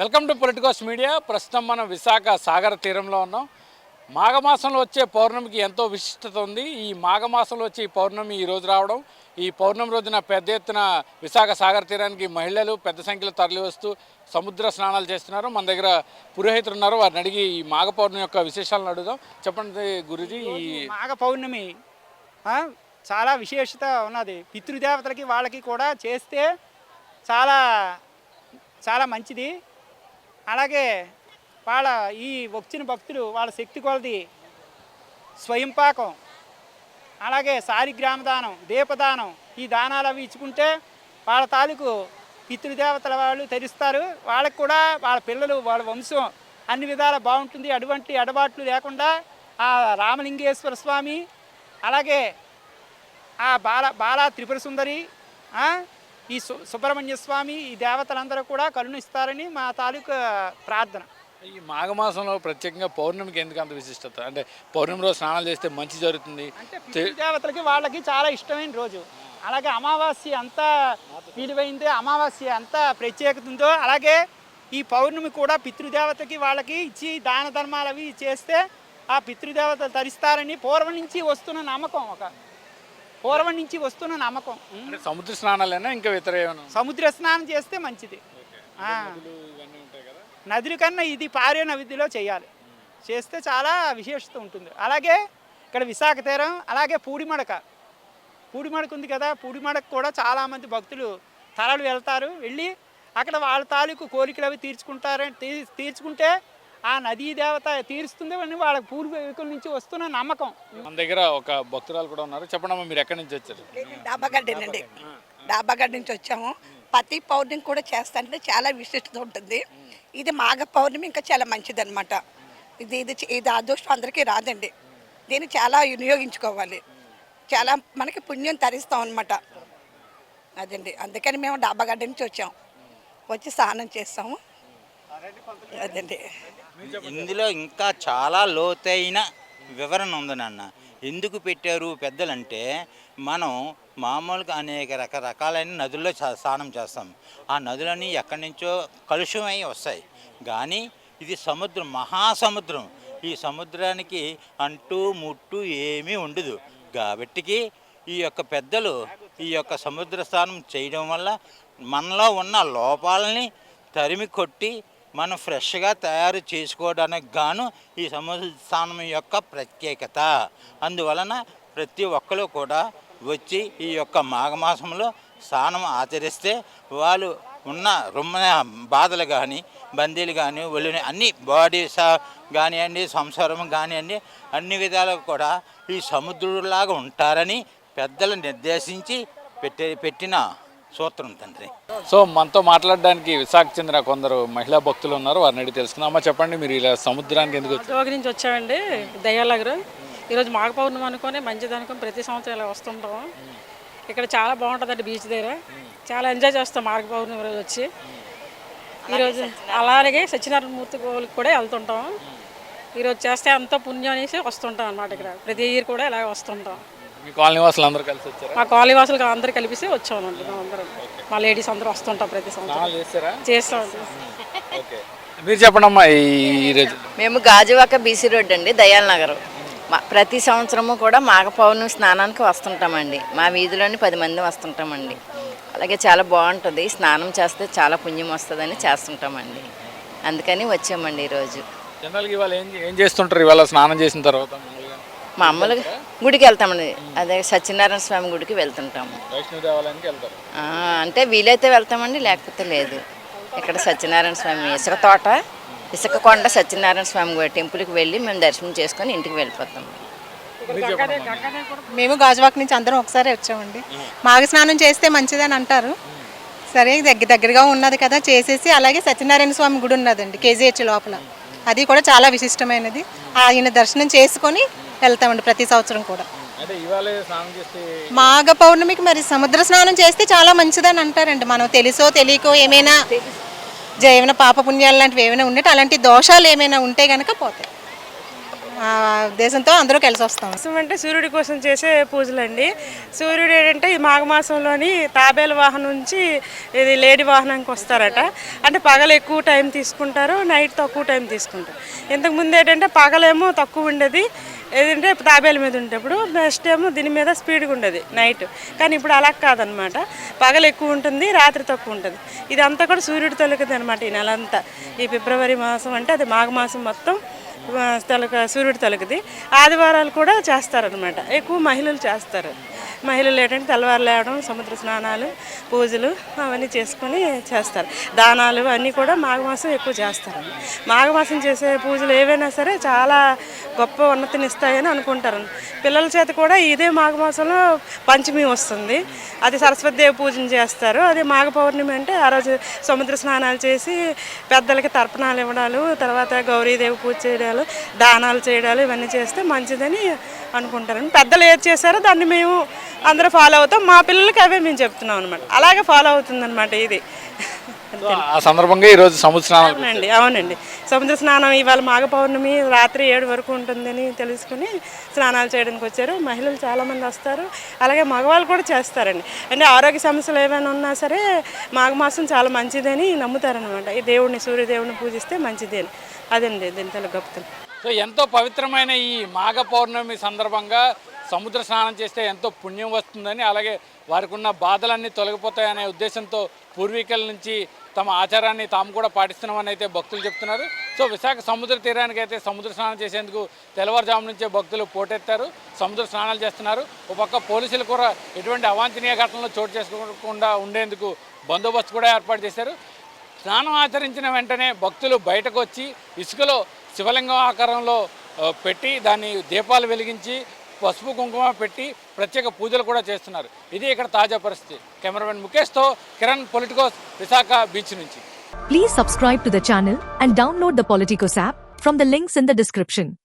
Welcome to Politicos media. ప్రస్తుతం మనం విశాఖ సాగర తీరంలో ఉన్నాం. మాఘమాసంలో వచ్చే పౌర్ణమికి ఎంతో విశిష్టత ఉంది. ఈ మాఘమాసంలో వచ్చే ఈ పౌర్ణమి ఈ రోజు రావడం ఈ పౌర్ణమి రోజున పెద్ద ఎత్తున విశాఖ సాగర తీరానికి మహిళలు పెద్ద సంఖ్యలో తరలివస్తూ సముద్ర స్నానాలు చేస్తున్నారు. మన దగ్గర పురోహితులు ఉన్నారు. వారిని అడిగి ఈ మాఘ పౌర్ణమి యొక్క విశేషాలను అడుగుదాం. చెప్పండి గురుజీ ఈ మాఘ పౌర్ణమి చాలా విశేషత ఉన్నది. పితృదేవతలకి వాళ్ళకి కూడా చేస్తే చాలా చాలా మంచిది. అలాగే వాళ్ళ ఈ వచ్చిన భక్తులు వాళ్ళ శక్తి కొలది స్వయం పాకం అలాగే సారిగ్రామ దానం దీపదానం ఈ దానాలు అవి ఇచ్చుకుంటే వాళ్ళ తాలూకు పితృదేవతల వాళ్ళు తెరుస్తారు. వాళ్ళకి కూడా వాళ్ళ పిల్లలు వాళ్ళ వంశం అన్ని విధాల బాగుంటుంది. అటువంటి అడబాట్లు లేకుండా ఆ రామలింగేశ్వర స్వామి అలాగే ఆ బాల బాల త్రిపుర సుందరి ఈ సు సుబ్రహ్మణ్య స్వామి ఈ దేవతలందరూ కూడా కరుణిస్తారని మా తాలూకు ప్రార్థన. ఈ మాఘమాసంలో ప్రత్యేకంగా పౌర్ణమికి ఎందుకు అంత విశిష్టత? అంటే పౌర్ణమి రోజు స్నానాలు చేస్తే మంచి జరుగుతుంది. దేవతలకి వాళ్ళకి చాలా ఇష్టమైన రోజు. అలాగే అమావాస్య అంత విలువైందో అమావాస్య అంత ప్రత్యేకత ఉందో అలాగే ఈ పౌర్ణమి కూడా పితృదేవతకి వాళ్ళకి ఇచ్చి దాన ధర్మాలు అవి చేస్తే ఆ పితృదేవతలు తరిస్తారని పూర్వం నుంచి వస్తున్న నమ్మకం ఒక పూర్వం నుంచి వస్తున్న నమ్మకం. అంటే సముద్ర స్నానాలైనా ఇంకా ఇతర ఏమైనా సముద్ర స్నానం చేస్తే మంచిది. ఆ, నదుల కన్నా ఇది పారే నదిలో చేయాలి. చేస్తే చాలా విశేషత ఉంటుంది. అలాగే ఇక్కడ విశాఖ తీరం అలాగే పూడిమడక. పూడిమడక ఉంది కదా పూడిమడక కూడా చాలామంది భక్తులు తరలు వెళ్తారు. వెళ్ళి అక్కడ వాళ్ళ తాలూకు కోరికలు అవి తీర్చుకుంటారు తీ- తీర్చుకుంటే ఆ నదీ దేవత తీరుస్తుంది అని వాళ్ళ పూర్వీకుల నుంచి వస్తున్న నమ్మకం. మన దగ్గర ఒక భక్తురాలు కూడా ఉన్నారు. చెప్పండి అమ్మా మీరు ఎక్కడి నుంచి వచ్చారు? డాబాగడ్డేనండి డాబాగడ్డ. నుంచి వచ్చాము. ప్రతి పౌర్ణమి కూడా చేస్తాంటే చాలా విశిష్టత ఉంటుంది. ఇది మాఘ పౌర్ణమి ఇంకా చాలా మంచిది అనమాట ఇది ఇది ఇది అదృష్టం అందరికీ రాదండి. దీన్ని చాలా వినియోగించుకోవాలి. చాలా మనకి పుణ్యం తరిస్తాం అనమాట అదండి. అందుకని మేము డాబాగడ్డ నుంచి వచ్చాము వచ్చి స్నానం చేస్తాము. అదండి. ఇందులో ఇంకా చాలా లోతైన వివరణ ఉంది నాన్న. ఎందుకు పెట్టారు పెద్దలంటే మనం మామూలుగా అనేక రకరకాలైన నదుల్లో స్నానం చేస్తాం. ఆ నదులన్నీ ఎక్కడి నుంచో కలుషమై వస్తాయి. కానీ ఇది సముద్రం మహాసముద్రం. ఈ సముద్రానికి అంటూ ముట్టు ఏమీ ఉండదు. కాబట్టికి ఈ యొక్క పెద్దలు ఈ యొక్క సముద్ర స్నానం చేయడం వల్ల మనలో ఉన్న లోపాలని తరిమి కొట్టి మనం ఫ్రెష్గా తయారు చేసుకోవడానికి గాను ఈ సముద్ర యొక్క ప్రత్యేకత. అందువలన ప్రతి ఒక్కరు కూడా వచ్చి ఈ యొక్క మాఘమాసంలో స్నానం ఆచరిస్తే వాళ్ళు ఉన్న రుమ్మ బాధలు కానీ బందీలు కానీ ఒళ్ళుని అన్ని బాడీ సా కానివ్వండి సంసారం కానివ్వండి అన్ని విధాలుగా కూడా ఈ సముద్రుడులాగా ఉంటారని పెద్దలు నిర్దేశించి పెట్టే పెట్టిన సూత్రం తండ్రి. సో మనతో మాట్లాడడానికి విశాఖ చెందిన కొందరు మహిళా భక్తులు ఉన్నారు. వారిని అడిగి తెలుసుకుందాం. అమ్మ చెప్పండి మీరు ఇలా సముద్రానికి ఎందుకు నుంచి వచ్చామండి. దయ్యాలగరు ఈరోజు మాఘ పౌర్ణమి అనుకొని మంచిది అనుకొని ప్రతి సంవత్సరం ఇలా వస్తుంటాం. ఇక్కడ చాలా బాగుంటుందండి బీచ్ దగ్గర. చాలా ఎంజాయ్ చేస్తాం మాఘ పౌర్ణమి రోజు వచ్చి. ఈరోజు అలాగే సత్యనారాయణ మూర్తి గోవులకు కూడా వెళ్తుంటాం. ఈరోజు చేస్తే అంత పుణ్యం అనేసి వస్తుంటాం అనమాట ఇక్కడ. ప్రతి ఇయర్ కూడా ఇలాగ వస్తుంటాం. మీ కాలనీ వాసులు అందరూ కలిసి వచ్చారా? మా కాలనీ వాసులకు అందరు కలిసి వచ్చామండి మేము అందరం. మా లేడీస్ అందరూ వస్తుంటాం ప్రతి సంవత్సరం. చేస్తారా? చేస్తాం ఓకే. మీరు చెప్పండి అమ్మా ఈ రోజు మేము గాజువాక బీసీ రోడ్ అండి దయాల్ నగర్. మా ప్రతి సంవత్సరము కూడా మాఘ పౌర్ణమి స్నానానికి వస్తుంటామండి. మా వీధిలోని పది మంది వస్తుంటామండి. అలాగే చాలా బాగుంటుంది స్నానం చేస్తే చాలా పుణ్యం వస్తుందని చేస్తుంటామండి. అందుకని వచ్చామండి ఈరోజు. జనరల్గా ఇవాళ ఏం ఏం చేస్తుంటారు ఇవాళ స్నానం చేసిన తర్వాత? మామూలుగా? గుడికి వెళ్తామండి. అదే సత్యనారాయణ స్వామి గుడికి వెళ్తుంటాము. వైష్ణవ దేవాలయానికి వెళ్తారు. ఆ, అంటే వీలైతే వెళ్తామండి లేకపోతే లేదు. ఇక్కడ సత్యనారాయణ స్వామి ఇసుక తోట ఇసుక కొండ సత్యనారాయణ స్వామి గుడి టెంపుల్కి వెళ్ళి మేము దర్శనం చేసుకొని ఇంటికి వెళ్ళిపోతాం. మేము గాజువాక నుంచి అందరం ఒకసారి వచ్చామండి. మాఘ స్నానం చేస్తే మంచిదని అంటారు. సరే దగ్గర దగ్గరగా ఉన్నది కదా చేసేసి అలాగే సత్యనారాయణ స్వామి గుడి ఉన్నదండి కేజీహెచ్ లోపల. అది కూడా చాలా విశిష్టమైనది. ఆయన దర్శనం చేసుకొని వెళ్తామండి ప్రతి సంవత్సరం కూడా. మాఘ పౌర్ణమికి మరి సముద్ర స్నానం చేస్తే చాలా మంచిదని అంటారండి. మనం తెలుసో తెలియకో ఏమైనా జైవన పాప పుణ్యాలు లాంటివి ఏమైనా ఉంటే అలాంటి దోషాలు ఏమైనా ఉంటే గనక పోతాయి. ఆ ఉద్దేశంతో అందరూ కలిసి వస్తాం. మాసం అంటే సూర్యుడి కోసం చేసే పూజలండి. సూర్యుడు ఏంటంటే ఈ మాఘమాసంలోని తాబేలు వాహనం నుంచి ఇది లేడీ వాహనానికి వస్తారట. అంటే పగలు ఎక్కువ టైం తీసుకుంటారు నైట్ తక్కువ టైం తీసుకుంటారు. ఇంతకు ముందు ఏంటంటే పగలేమో తక్కువ ఉండేది. ఏదంటే తాబేలు మీద ఉండేప్పుడు నెక్స్ట్ ఏమో దీని మీద స్పీడ్గా ఉండేది నైట్. కానీ ఇప్పుడు అలా కాదనమాట. పగలు ఎక్కువ ఉంటుంది రాత్రి తక్కువ ఉంటుంది. ఇదంతా కూడా సూర్యుడు తొలగదు అనమాట ఈ నెల అంతా ఈ ఫిబ్రవరి మాసం అంటే అది మాఘమాసం మొత్తం తలక సూర్యుడు తొలగది ఆదివారాలు కూడా చేస్తారనమాట ఎక్కువ మహిళలు చేస్తారు. మహిళలు ఏంటంటే తెల్లవారు లేవడం సముద్ర స్నానాలు పూజలు అవన్నీ చేసుకొని చేస్తారు. దానాలు అన్నీ కూడా మాఘమాసం ఎక్కువ చేస్తారు. మాఘమాసం చేసే పూజలు ఏవైనా సరే చాలా గొప్ప ఉన్నతిని ఇస్తాయని అనుకుంటారు. పిల్లల చేత కూడా ఇదే మాఘమాసంలో పంచమి వస్తుంది. అది సరస్వతి దేవి పూజన చేస్తారు. అది మాఘ పౌర్ణమి అంటే ఆ రోజు సముద్ర స్నానాలు చేసి పెద్దలకి తర్పణాలు ఇవ్వడాలు తర్వాత గౌరీదేవి పూజ చేయడాలు దానాలు చేయడాలు ఇవన్నీ చేస్తే మంచిదని అనుకుంటారు. పెద్దలు ఏది చేశారో దాన్ని మేము అందరూ ఫాలో అవుతాం. మా పిల్లలకి అవే మేము చెప్తున్నాం అనమాట అలాగే ఫాలో అవుతుందన్నమాట ఇది. సో ఆ సందర్భంగా ఈరోజు సముద్ర స్నానాలు అవునండి అవునండి. సముద్ర స్నానం ఇవాళ మాఘ పౌర్ణమి రాత్రి ఏడు వరకు ఉంటుందని తెలుసుకుని స్నానాలు చేయడానికి వచ్చారు. మహిళలు చాలామంది వస్తారు. అలాగే మగవాళ్ళు కూడా చేస్తారండి. అంటే ఆరోగ్య సమస్యలు ఏమైనా ఉన్నా సరే మాఘమాసం చాలా మంచిదని నమ్ముతారనమాట ఈ దేవుడిని సూర్యదేవుని పూజిస్తే మంచిది అని. అదండి దీంట్లో గొప్పతనం సో ఎంతో పవిత్రమైన ఈ మాఘ పౌర్ణమి సందర్భంగా సముద్ర స్నానం చేస్తే ఎంతో పుణ్యం వస్తుందని అలాగే వారికి ఉన్న బాధలన్నీ తొలగిపోతాయనే ఉద్దేశంతో పూర్వీకుల నుంచి తమ ఆచారాన్ని తాము కూడా పాటిస్తున్నామని అయితే భక్తులు చెప్తున్నారు. సో విశాఖ సముద్ర తీరానికి అయితే సముద్ర స్నానం చేసేందుకు తెల్లవారుజాము నుంచే భక్తులు పోటెత్తారు సముద్ర స్నానాలు చేస్తున్నారు. ఒక పక్క పోలీసులు కూడా ఎటువంటి అవాంఛనీయ ఘటనలు చోటు చేసుకోకుండా ఉండేందుకు బందోబస్తు కూడా ఏర్పాటు చేశారు. స్నానం ఆచరించిన వెంటనే భక్తులు బయటకు వచ్చి ఇసుకలో శివలింగం ఆకారంలో పెట్టి దాన్ని దీపాలు వెలిగించి పసుపు కుంకుమ పెట్టి ప్రత్యేక పూజలు కూడా చేస్తున్నారు. ఇది ఇక్కడ తాజా పరిస్థితి. కెమెరామెన్ ముఖేష్తో కిరణ్ పొలిటికోస్ విశాఖ బీచ్ నుంచి. Please subscribe to the channel and download the Politicos app from the links in the description